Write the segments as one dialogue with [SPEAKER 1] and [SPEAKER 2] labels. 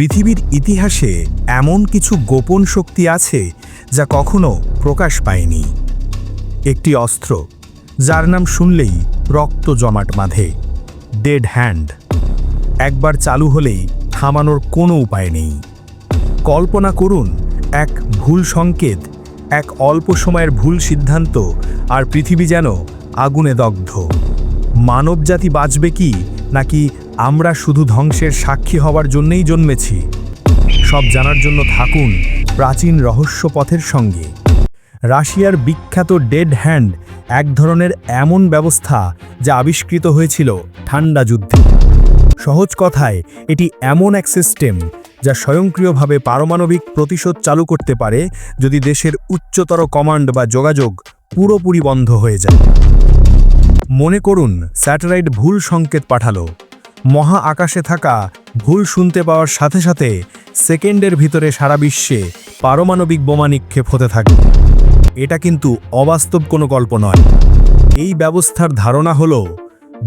[SPEAKER 1] পৃথিবীর ইতিহাসে এমন কিছু গোপন শক্তি আছে যা কখনো প্রকাশ পায়নি। একটি অস্ত্র, যার নাম শুনলেই রক্ত জমাট বাঁধে ডেড হ্যান্ড একবার চালু হলেই থামানোর কোনো উপায় নেই। কল্পনা করুন, এক ভুল সংকেত, এক অল্প সময়ের ভুল সিদ্ধান্ত, আর পৃথিবী যেন আগুনে দগ্ধ। মানবজাতি বাঁচবে কি, নাকি আমরা শুধু ধ্বংসের সাক্ষী হওয়ার জন্যই জন্মেছি। সব জানার জন্য থাকুন প্রাচীন রহস্য পথের সঙ্গে। রাশিয়ার বিখ্যাত ডেড হ্যান্ড এক ধরনের এমন ব্যবস্থা যা আবিষ্কৃত হয়েছিল ঠান্ডা যুদ্ধে। সহজ কথায়, এটি এমন এক সিস্টেম যা স্বয়ংক্রিয়ভাবে পারমাণবিক প্রতিশোধ চালু করতে পারে যদি দেশের উচ্চতর কমান্ড বা যোগাযোগ পুরোপুরি বন্ধ হয়ে যায়। মনে করুন, স্যাটেলাইট ভুল সংকেত পাঠালো। মহা আকাশে থাকা ভুল শুনতে পাওয়ার সাথে সাথে সেকেন্ডের ভিতরে সারা বিশ্বে পারমাণবিক বোমা নিক্ষেপ হতে থাকে। এটা কিন্তু অবাস্তব কোনো গল্প নয়। এই ব্যবস্থার ধারণা হলো,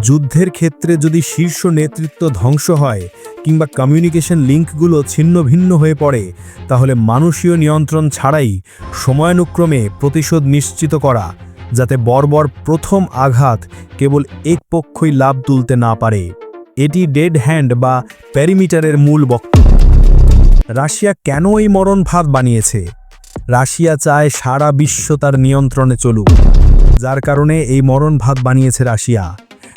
[SPEAKER 1] যুদ্ধের ক্ষেত্রে যদি শীর্ষ নেতৃত্ব ধ্বংস হয় কিংবা কমিউনিকেশন লিঙ্কগুলো ছিন্ন ভিন্ন হয়ে পড়ে, তাহলে মানুষীয় নিয়ন্ত্রণ ছাড়াই সময়ানুক্রমে প্রতিশোধ নিশ্চিত করা, যাতে বর্বর প্রথম আঘাত কেবল এক পক্ষই লাভ তুলতে না পারে। এটি ডেড হ্যান্ড বা প্যারিমিটারের মূল বক্তব্য। রাশিয়া কেন এই মরণ ভাত বানিয়েছে? রাশিয়া চায় সারা বিশ্ব তার নিয়ন্ত্রণে চলুক। যার কারণে এই মরণ ভাত বানিয়েছে রাশিয়া।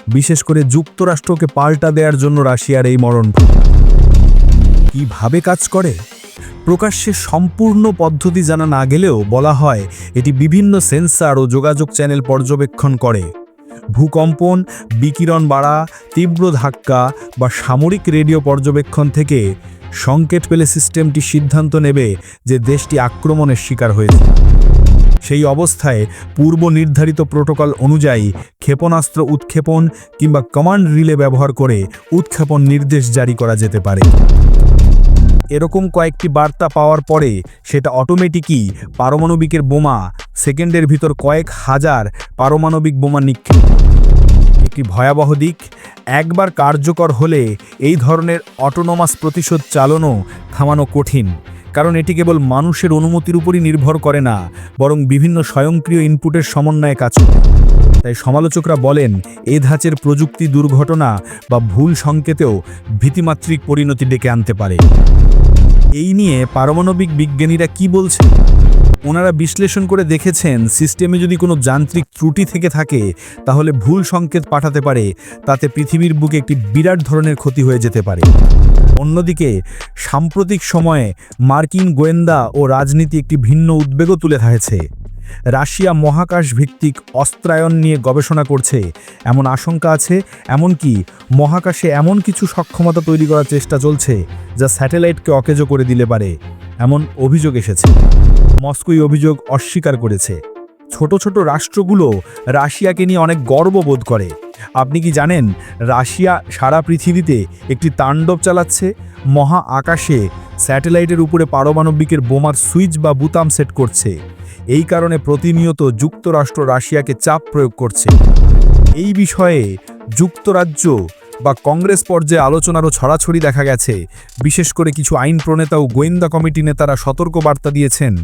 [SPEAKER 1] বিশেষ করে যুক্তরাষ্ট্রকে পাল্টা দেওয়ার জন্য রাশিয়ার এই মরণ ভাত কীভাবে কাজ করে? প্রকাশ্যে সম্পূর্ণ পদ্ধতি জানা না গেলেও বলা হয় এটি বিভিন্ন সেন্সার ও যোগাযোগ চ্যানেল পর্যবেক্ষণ করে। ভূকম্পন, বিকিরণ বাড়া, তীব্র ধাক্কা বা সামরিক রেডিও পর্যবেক্ষণ থেকে সংকেত পেলে সিস্টেমটি সিদ্ধান্ত নেবে যে দেশটি আক্রমণের শিকার হয়েছে। সেই অবস্থায় পূর্ব নির্ধারিত প্রোটোকল অনুযায়ী ক্ষেপণাস্ত্র উৎক্ষেপণ কিংবা কমান্ড রিলে ব্যবহার করে উৎক্ষেপণ নির্দেশ জারি করা যেতে পারে। এরকম কয়েকটি বার্তা পাওয়ার পরে সেটা অটোমেটিকই পারমাণবিকের বোমা, সেকেন্ডের ভিতর কয়েক হাজার পারমাণবিক বোমা নিক্ষেপ। একটি ভয়াবহ দিক, একবার কার্যকর হলে এই ধরনের অটোনোমাস প্রতিশোধ চালানো থামানো কঠিন, কারণ এটি কেবল মানুষের অনুমতির উপরই নির্ভর করে না, বরং বিভিন্ন স্বয়ংক্রিয় ইনপুটের সমন্বয়ে কাজ করে। তাই সমালোচকরা বলেন, এ ধাঁচের প্রযুক্তি দুর্ঘটনা বা ভুল সংকেতেও ভীতিমাত্রিক পরিণতি ডেকে আনতে পারে। এই নিয়ে পারমাণবিক বিজ্ঞানীরা কি বলছেন? ওনারা বিশ্লেষণ করে দেখেছেন, সিস্টেমে যদি কোনো যান্ত্রিক ত্রুটি থেকে থাকে, তাহলে ভুল সংকেত পাঠাতে পারে, তাতে পৃথিবীর বুকে একটি বিরাট ধরনের ক্ষতি হয়ে যেতে পারে। অন্যদিকে, সাম্প্রতিক সময়ে মার্কিন গোয়েন্দা ও রাজনীতি একটি ভিন্ন উদ্বেগও তুলে ধরেছে। রাশিয়া মহাকাশ ভিত্তিক অস্ত্রায়ন নিয়ে গবেষণা করছে। এমন আশঙ্কা আছে, এমনকি মহাকাশে এমন কিছু সক্ষমতা তৈরি করার চেষ্টা চলছে, যা স্যাটেলাইটকে অকেজো করে দিলে পারে, এমন অভিযোগ এসেছে। মস্কোই অভিযোগ অস্বীকার করেছে। ছোট ছোট রাষ্ট্রগুলো রাশিয়াকে নিয়ে অনেক গর্ববোধ করে। আপনি কি জানেন, রাশিয়া সারা পৃথিবীতে একটি তাণ্ডব চালাচ্ছে? মহা আকাশে স্যাটেলাইটের উপরে পারমাণবিকের বোমার সুইচ বা বুতাম সেট করছে। এই কারণে প্রতিনিয়ত যুক্তরাষ্ট্র রাশিয়াকে চাপ প্রয়োগ করছে। এই বিষয়ে যুক্তরাজ্য বা কংগ্রেস পর্যায়ে আলোচনারও ছড়াছড়ি দেখা গেছে। বিশেষ করে কিছু আইন প্রণেতা ও গোয়েন্দা কমিটি নেতারা সতর্ক বার্তা দিয়েছেন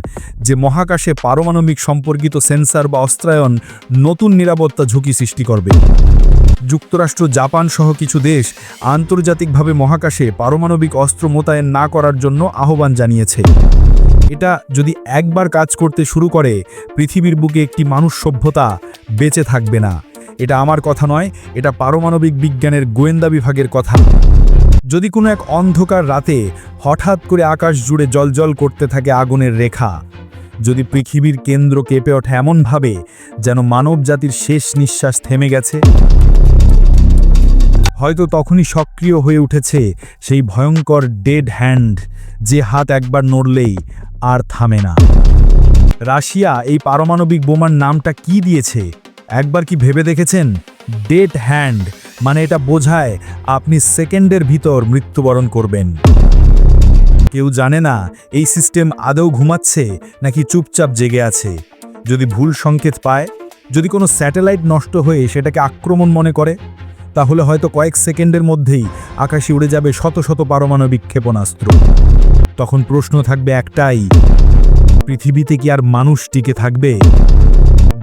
[SPEAKER 1] যে মহাকাশে পারমাণবিক সম্পর্কিত সেন্সার বা অস্ত্রায়ন নতুন নিরাপত্তা ঝুঁকি সৃষ্টি করবে। যুক্তরাষ্ট্র, জাপান সহ কিছু দেশ আন্তর্জাতিকভাবে মহাকাশে পারমাণবিক অস্ত্র মোতায়েন না করার জন্য আহ্বান জানিয়েছে। এটা যদি একবার কাজ করতে শুরু করে, পৃথিবীর বুকে একটি মানুষ সভ্যতা বেঁচে থাকবে না। এটা আমার কথা নয়, এটা পারমাণবিক বিজ্ঞানের গোয়েন্দা বিভাগের কথা। যদি কোনো এক অন্ধকার রাতে হঠাৎ করে আকাশ জুড়ে জলজল করতে থাকে আগুনের রেখা, যদি পৃথিবীর কেন্দ্র কেঁপে ওঠে এমনভাবে যেন মানব জাতির শেষ নিঃশ্বাস থেমে গেছে। হয়তো তখনই সক্রিয় হয়ে উঠেছে সেই ভয়ঙ্কর ডেড হ্যান্ড যে হাত একবার নড়লেই আর থামে না। রাশিয়া এই পারমাণবিক বোমার নামটা কি দিয়েছে? একবার কি ভেবে দেখেছেন? ডেড হ্যান্ড মানে এটা বোঝায় আপনি সেকেন্ডের ভিতর মৃত্যুবরণ করবেন। কেউ জানে না এই সিস্টেম আদৌ ঘুমাচ্ছে নাকি চুপচাপ জেগে আছে। যদি ভুল সংকেত পায়, যদি কোনো স্যাটেলাইট নষ্ট হয়ে সেটাকে আক্রমণ মনে করে তাহলে হয়তো কয়েক সেকেন্ডের মধ্যেই আকাশে উড়ে যাবে শত শত পারমাণবিক ক্ষেপণাস্ত্র। তখন প্রশ্ন থাকবে একটাই, পৃথিবীতে কি আর মানুষ টিকে থাকবে?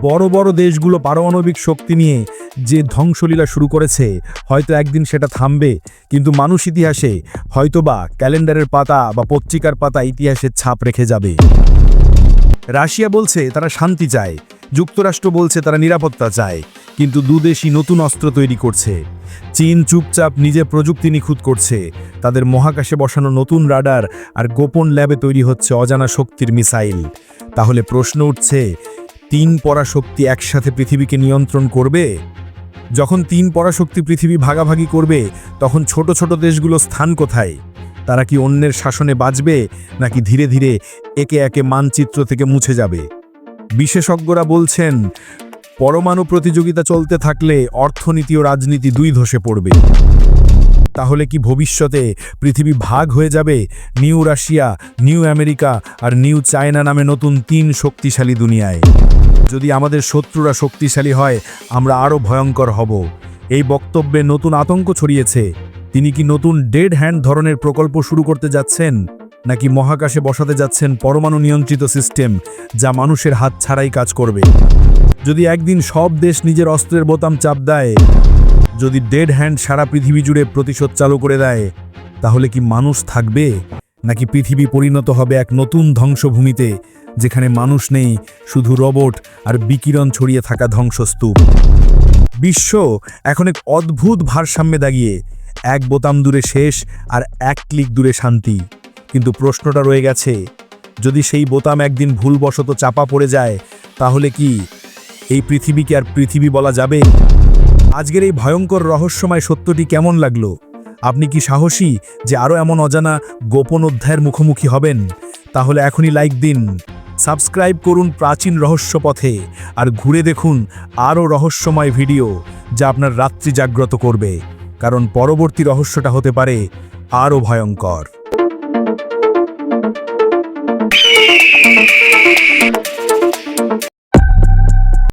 [SPEAKER 1] বড় বড় দেশগুলো পারমাণবিক শক্তি নিয়ে যে ধ্বংসলীলা শুরু করেছে, হয়তো একদিন সেটা থামবে, কিন্তু মানুষ ইতিহাসে হয়তোবা ক্যালেন্ডারের পাতা বা পত্রিকার পাতা ইতিহাসের ছাপ রেখে যাবে। রাশিয়া বলছে তারা শান্তি চায় যুক্তরাষ্ট্র বলছে তারা নিরাপত্তা চায়, কিন্তু দুদেশই নতুন অস্ত্র তৈরি করছে। চীন চুপচাপ নিজে প্রযুক্তি নিখুঁত করছে, তাদের মহাকাশে বসানো নতুন রাডার আর গোপন ল্যাবে তৈরি হচ্ছে অজানা শক্তির মিসাইল। তাহলে প্রশ্ন উঠছে, তিন পরাশক্তি একসাথে পৃথিবীকে নিয়ন্ত্রণ করবে? যখন তিন পরাশক্তি পৃথিবী ভাগাভাগি করবে, তখন ছোট ছোট দেশগুলো স্থান কোথায়? তারা কি অন্যের শাসনে বাঁচবে, নাকি ধীরে ধীরে একে একে মানচিত্র থেকে মুছে যাবে? বিশেষজ্ঞরা বলছেন, পরমাণু প্রতিযোগিতা চলতে থাকলে অর্থনীতি ও রাজনীতি দুই ধসে পড়বে। তাহলে কি ভবিষ্যতে পৃথিবী ভাগ হয়ে যাবে? নিউ রাশিয়া, নিউ আমেরিকা আর নিউ চায়না নামে নতুন তিন শক্তিশালী দুনিয়ায়। যদি আমাদের শত্রুরা শক্তিশালী হয়, আমরা আরও ভয়ঙ্কর হব। এই বক্তব্যে নতুন আতঙ্ক ছড়িয়েছে। তিনি কি নতুন ডেড হ্যান্ড ধরনের প্রকল্প শুরু করতে যাচ্ছেন? নাকি মহাকাশে বসাতে যাচ্ছেন পরমাণু নিয়ন্ত্রিত সিস্টেম যা মানুষের হাত ছাড়াই কাজ করবে? যদি একদিন সব দেশ নিজের অস্ত্রের বোতাম চাপ দেয়, যদি ডেড হ্যান্ড সারা পৃথিবী জুড়ে প্রতিশোধ চালু করে দেয়, তাহলে কি মানুষ থাকবে? নাকি পৃথিবী পরিণত হবে এক নতুন ধ্বংসভূমিতে, যেখানে মানুষ নেই, শুধু রবট আর বিকিরণ ছড়িয়ে থাকা ধ্বংসস্তূপ? বিশ্ব এখন এক অদ্ভুত ভারসাম্যে দাঁড়িয়ে, এক বোতাম দূরে শেষ আর এক ক্লিক দূরে শান্তি। কিন্তু প্রশ্নটা রয়ে গেছে। যদি সেই বোতাম একদিন ভুলবশত চাপা পড়ে যায়, তাহলে কি এই পৃথিবীকে আর পৃথিবী বলা যাবে? আজকের এই ভয়ঙ্কর রহস্যময় সত্যটি কেমন লাগল? আপনি কি সাহসী যে আরও এমন অজানা, গোপন অধ্যায়ের মুখোমুখি হবেন? তাহলে এখনই লাইক দিন, সাবস্ক্রাইব করুন প্রাচীন রহস্য পথে, আর ঘুরে দেখুন আরও রহস্যময় ভিডিও যা আপনার রাত্রি জাগ্রত করবে। কারণ পরবর্তী রহস্যটা হতে পারে আরও ভয়ঙ্কর।